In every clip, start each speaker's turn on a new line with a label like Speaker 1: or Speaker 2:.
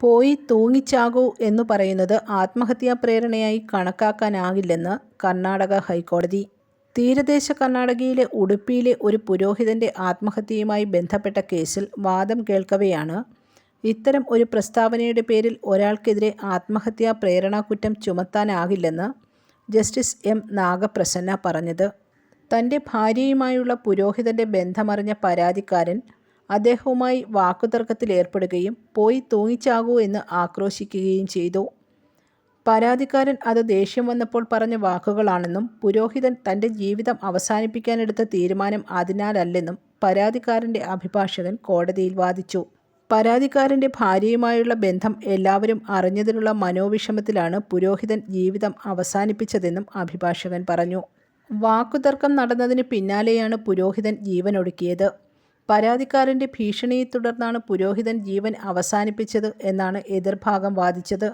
Speaker 1: പോയി തൂങ്ങിച്ചാകൂ എന്നു പറയുന്നത് ആത്മഹത്യാ പ്രേരണയായി കണക്കാക്കാനാകില്ലെന്ന് കർണാടക ഹൈക്കോടതി. തീരദേശ കർണാടകയിലെ ഉടുപ്പിയിലെ ഒരു പുരോഹിതന്റെ ആത്മഹത്യയുമായി ബന്ധപ്പെട്ട കേസിൽ വാദം കേൾക്കവെയാണ് ഇത്തരം ഒരു പ്രസ്താവനയുടെ പേരിൽ ഒരാൾക്കെതിരെ ആത്മഹത്യാ പ്രേരണാകുറ്റം ചുമത്താനാകില്ലെന്ന് ജസ്റ്റിസ് എം. നാഗപ്രസന്ന പറഞ്ഞത്. തന്റെ ഭാര്യയുമായുള്ള പുരോഹിതന്റെ ബന്ധമറിഞ്ഞ പരാതിക്കാരൻ അദ്ദേഹവുമായി വാക്കുതർക്കത്തിലേർപ്പെടുകയും പോയി തൂങ്ങിച്ചാകൂ എന്ന് ആക്രോശിക്കുകയും ചെയ്തു. പരാതിക്കാരൻ അത് ദേഷ്യം വന്നപ്പോൾ പറഞ്ഞ വാക്കുകളാണെന്നും പുരോഹിതൻ തന്റെ ജീവിതം അവസാനിപ്പിക്കാനെടുത്ത തീരുമാനം അതിനാലല്ലെന്നും പരാതിക്കാരന്റെ അഭിഭാഷകൻ കോടതിയിൽ വാദിച്ചു. പരാതിക്കാരന്റെ ഭാര്യയുമായുള്ള ബന്ധം എല്ലാവരും അറിഞ്ഞതിലുള്ള മനോവിഷമത്തിലാണ് പുരോഹിതൻ ജീവിതം അവസാനിപ്പിച്ചതെന്നും അഭിഭാഷകൻ പറഞ്ഞു. വാക്കുതർക്കം നടന്നതിന് പിന്നാലെയാണ് പുരോഹിതൻ ജീവനൊടുക്കിയത്. പരാതിക്കാരന്റെ ഭീഷണിയെ തുടർന്നാണ് പുരോഹിതൻ ജീവൻ അവസാനിപ്പിച്ചത് എന്നാണ് എതിർഭാഗം വാദിച്ചത്.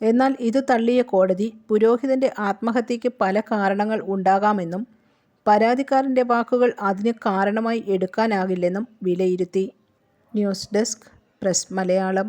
Speaker 1: എന്നാൽ ഇത് തള്ളിയ കോടതി പുരോഹിതന്റെ ആത്മഹത്യയ്ക്ക് പല കാരണങ്ങൾ ഉണ്ടാകാമെന്നും പരാതിക്കാരന്റെ വാക്കുകൾ അതിന് കാരണമായി എടുക്കാനാകില്ലെന്നും വിലയിരുത്തി. News desk press Malayalam